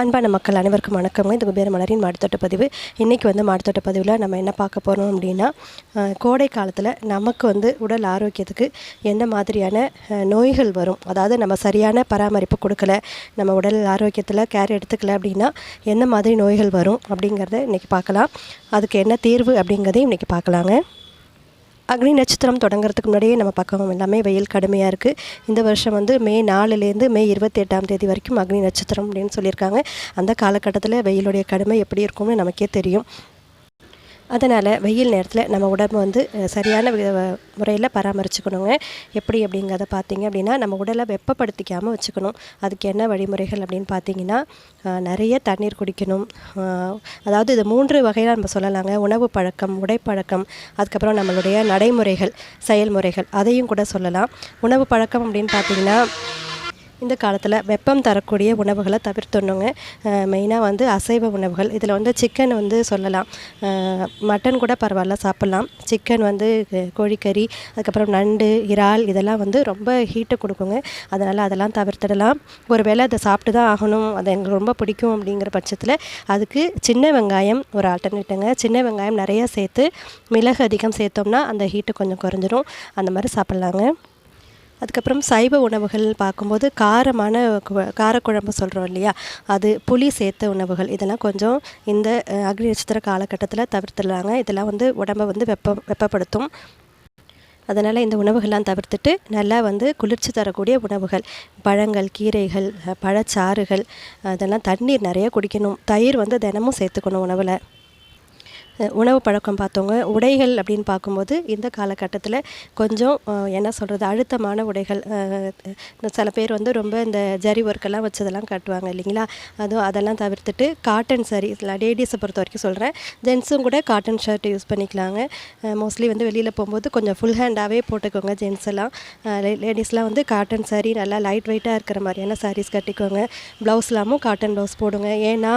அன்பான மக்கள் அனைவருக்கும் வணக்கம் இது பேர் மலரின் மாடித்தோட்ட பதிவு. இன்றைக்கி வந்து மாடித்தோட்ட பதிவில் நம்ம என்ன பார்க்க போகிறோம் அப்படின்னா கோடை காலத்தில் நமக்கு வந்து உடல் ஆரோக்கியத்துக்கு என்ன மாதிரியான நோய்கள் வரும்? அதாவது நம்ம சரியான பராமரிப்பு கொடுக்கல நம்ம உடல் ஆரோக்கியத்தில் கேர் எடுத்துக்கல அப்படின்னா என்ன மாதிரி நோய்கள் வரும் அப்படிங்கிறத இன்றைக்கி பார்க்கலாம். அதுக்கு என்ன தீர்வு அப்படிங்கிறதையும் இன்றைக்கி பார்க்கலாங்க. அக்னி நட்சத்திரம் தொடங்குறதுக்கு முன்னாடியே நம்ம பக்கம் எல்லாமே வெயில் கடுமையாக இருக்குது இந்த வருஷம் வந்து மே நாலுலேருந்து மே இருபத்தெட்டாம் தேதி வரைக்கும் அக்னி நட்சத்திரம் அப்படின்னு சொல்லியிருக்காங்க. அந்த காலகட்டத்தில் வெயிலுடைய கடுமை எப்படி இருக்கும்னு நமக்கே தெரியும். அதனால் வெயில் நேரத்தில் நம்ம உடம்பு வந்து சரியான முறையில் பராமரிச்சுக்கணுங்க. எப்படி அப்படிங்கிறத பார்த்தீங்க அப்படின்னா நம்ம உடலை வெப்பப்படுத்திக்காமல் வச்சுக்கணும். அதுக்கு என்ன வழிமுறைகள் அப்படின்னு பார்த்தீங்கன்னா நிறைய தண்ணீர் குடிக்கணும். அதாவது இது மூன்று வகையாக நம்ம சொல்லலாங்க. உணவு பழக்கம் உடைப்பழக்கம் அதுக்கப்புறம் நம்மளுடைய நடைமுறைகள் செயல்முறைகள் அதையும் கூட சொல்லலாம். உணவு பழக்கம் அப்படின்னு பார்த்தீங்கன்னா இந்த காலத்தில் வெப்பம் தரக்கூடிய உணவுகளை தவிர்த்துடணுங்க. மெயினாக வந்து அசைவ உணவுகள். இதில் வந்து சிக்கன் வந்து சொல்லலாம். மட்டன் கூட பரவாயில்ல சாப்பிட்லாம். சிக்கன் வந்து கோழிக்கறி அதுக்கப்புறம் நண்டு இறால் இதெல்லாம் வந்து ரொம்ப ஹீட்டை கொடுக்குங்க. அதனால் அதெல்லாம் தவிர்த்திடலாம். ஒரு வேளை அதை சாப்பிட்டு தான் ஆகணும். அது எங்களுக்கு ரொம்ப பிடிக்கும் அப்படிங்கிற பட்சத்தில் அதுக்கு சின்ன வெங்காயம் ஒரு ஆல்டர்னேட்டுங்க சின்ன வெங்காயம் நிறைய சேர்த்து மிளகு அதிகம் சேர்த்தோம்னா அந்த ஹீட்டு கொஞ்சம் குறைஞ்சிரும். அந்த மாதிரி சாப்பிட்லாங்க. அதுக்கப்புறம் சைவ உணவுகள் பார்க்கும்போது காரமான கு- காரக்குழம்பு சொல்கிறோம் இல்லையா? அது புளி சேர்த்த உணவுகள். இதெல்லாம் கொஞ்சம் இந்த அக்னி நட்சத்திர காலகட்டத்தில் தவிர்த்துடுறாங்க. இதெல்லாம் வந்து உடம்பை வந்து வெப்பம் வெப்பப்படுத்தும். அதனால் இந்த உணவுகள்லாம் தவிர்த்துட்டு நல்லா வந்து குளிர்ச்சி தரக்கூடிய உணவுகள். பழங்கள் கீரைகள் பழச்சாறுகள் அதெல்லாம் தண்ணீர் நிறைய குடிக்கணும். தயிர் வந்து தினமும் சேர்த்துக்கணும் உணவில். உணவு பழக்கம் பார்த்தவங்க உடைகள் அப்படின்னு பார்க்கும்போது இந்த காலகட்டத்தில் கொஞ்சம் என்ன சொல்கிறது அழுத்தமான உடைகள் சில பேர் வந்து ரொம்ப இந்த ஜரி ஒர்க்கெல்லாம் வச்சதெல்லாம் கட்டுவாங்க இல்லைங்களா? அதுவும் அதெல்லாம் தவிர்த்துட்டு காட்டன் சாரீ லேடிஸை பொறுத்த வரைக்கும் சொல்கிறேன் ஜென்ஸும் கூட காட்டன் ஷர்ட் யூஸ் பண்ணிக்கலாங்க. மோஸ்ட்லி வந்து வெளியில் போகும்போது கொஞ்சம் ஃபுல் ஹேண்டாகவே போட்டுக்கோங்க ஜென்ஸ் எல்லாம். லேடிஸ்லாம் வந்து காட்டன் சாரீ நல்லா லைட் வெயிட்டாக இருக்கிற மாதிரியான சாரீஸ் கட்டிக்கோங்க. ப்ளவுஸ்லாமும் காட்டன் ப்ளவுஸ் போடுங்க. ஏன்னா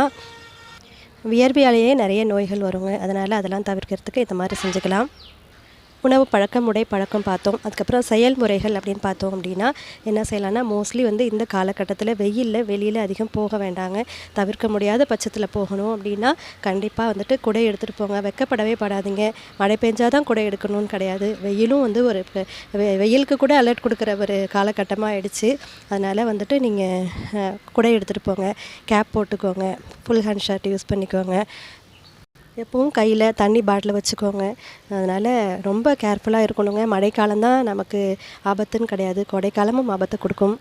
வியர்வையாலேயே நிறைய நோய்கள் வருங்க. அதனால் அதெல்லாம் தவிர்க்கிறதுக்கு இந்த மாதிரி செஞ்சுக்கலாம். உணவு பழக்கம் உடை பழக்கம் பார்த்தோம். அதுக்கப்புறம் செயல்முறைகள் அப்படின்னு பார்த்தோம் அப்படின்னா என்ன செய்யலாம்னா மோஸ்ட்லி வந்து இந்த காலகட்டத்தில் வெயிலில் வெளியில் அதிகம் போக வேண்டாங்க. தவிர்க்க முடியாத பட்சத்தில் போகணும் அப்படின்னா கண்டிப்பாக வந்துட்டு குடை எடுத்துகிட்டு போங்க. வெக்கப்படவே படாதீங்க. மழை பெஞ்சால் தான் குடை எடுக்கணும்னு கிடையாது. வெயிலும் வந்து ஒரு வெ- வெயிலுக்கு கூட அலர்ட் கொடுக்குற ஒரு காலகட்டமாக ஆயிடுச்சு. அதனால் வந்துட்டு நீங்கள் குடை எடுத்துகிட்டு போங்க. கேப் போட்டுக்கோங்க. ஃபுல் ஹேண்ட் ஷர்ட் யூஸ் பண்ணிக்கோங்க. எப்பவும் கையில் தண்ணி பாட்டில் வச்சுக்கோங்க. அதனால் ரொம்ப கேர்ஃபுல்லாக இருக்கணுங்க. மழைக்காலம் தான் நமக்கு ஆபத்துன்னு கிடையாது. கோடைக்காலமும் ஆபத்தை கொடுக்கும்.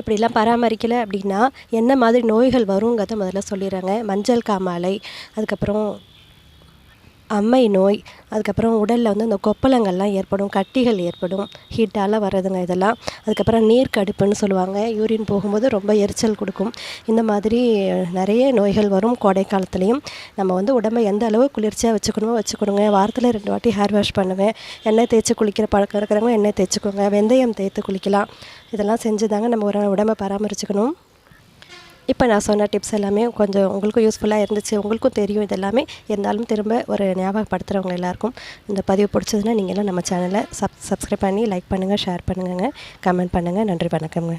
இப்படிலாம் பராமரிக்கலை அப்படின்னா என்ன மாதிரி நோய்கள் வருங்கிறத முதல்ல சொல்லிடுறாங்க. மஞ்சள் காமாலை அதுக்கப்புறம் அம்மை நோய் அதுக்கப்புறம் உடலில் வந்து இந்த கொப்பளங்கள்லாம் ஏற்படும் கட்டிகள் ஏற்படும் ஹீட்டால் வர்றதுங்க இதெல்லாம். அதுக்கப்புறம் நீர் கடுப்புன்னு சொல்லுவாங்க. யூரின் போகும்போது ரொம்ப எரிச்சல் கொடுக்கும். இந்த மாதிரி நிறைய நோய்கள் வரும் கோடை காலத்துலேயும் நம்ம வந்து உடம்பை எந்த அளவு குளிர்ச்சியாக வச்சுக்கணுமோ வச்சுக்கணுங்க. வாரத்தில் ரெண்டு வாட்டி ஹேர் வாஷ் பண்ணுவேன். எண்ணெய் தேய்ச்சி குளிக்கிற பழக்கம் இருக்கிறவங்க எண்ணெய் தேய்ச்சிக்கோங்க. வெந்தயம் தேய்த்து குளிக்கலாம். இதெல்லாம் செஞ்சு தாங்க நம்ம ஒரு உடம்பை பராமரிச்சுக்கணும். இப்போ நான் சொன்ன டிப்ஸ் எல்லாமே கொஞ்சம் உங்களுக்கும் யூஸ்ஃபுல்லாக இருந்துச்சு. உங்களுக்கும் தெரியும் இது எல்லாமே இருந்தாலும் திரும்ப ஒரு ஞாபகப்படுத்துகிறவங்க எல்லாருக்கும் இந்த பதிவு பிடிச்சதுன்னா நீங்களாம் நம்ம சேனலை சப் சப்ஸ்கிரைப் பண்ணி லைக் பண்ணுங்கள் ஷேர் பண்ணுங்கள் கமெண்ட் பண்ணுங்கள் நன்றி வணக்கம்ங்க.